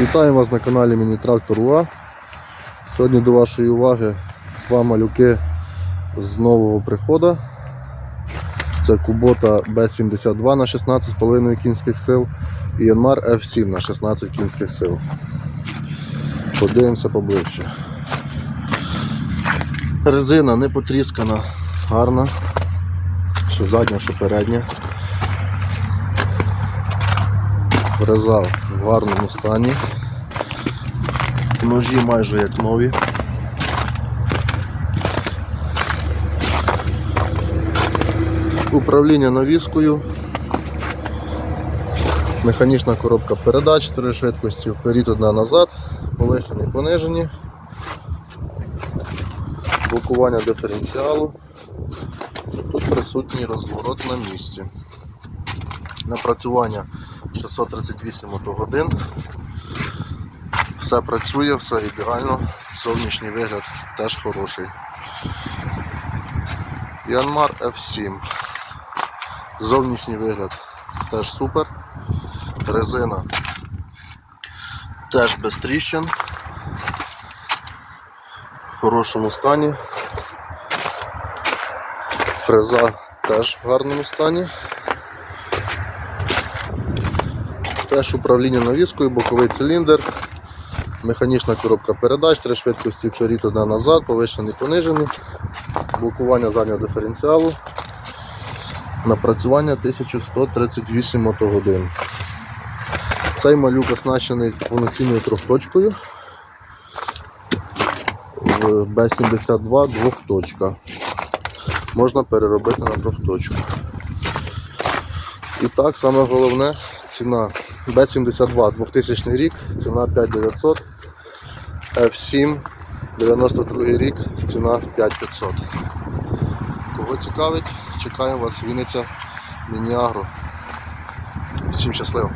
Вітаю вас на каналі Міні-Трактор УА. Сьогодні до вашої уваги два малюки з нового приходу. Це Кубота Б72 на 16,5 кінських сил і Янмар F7 на 16 кінських сил. Подивимося поближче. Резина не потріскана, гарна. Що задня, що передня. Фреза в гарному стані. Ножі майже як нові. Управління навіскою. Механічна коробка передач, три швидкості вперед, одна назад, повишені, понижені, блокування диференціалу. Тут присутній розворот на місці. Напрацювання 638 мотогодин. Все працює, все ідеально, зовнішній вигляд теж хороший. Янмар F7. Зовнішній вигляд теж супер. Резина теж без тріщин. В хорошому стані. Фреза теж в гарному стані. Теж управління навіскою, боковий циліндр, механічна коробка передач, три швидкості вперед, одна назад, повишений, понижений, блокування заднього диференціалу, напрацювання 1138 мотогодин. Цей малюк оснащений повноцінною трьохточкою в B72 двохточка. Можна переробити на трьохточку. І так, саме головне, ціна B72 2000 рік, ціна 5900, F7 92 рік, ціна 5500. Кого цікавить, чекаємо вас Вінниця Мініагро. Всім щасливо!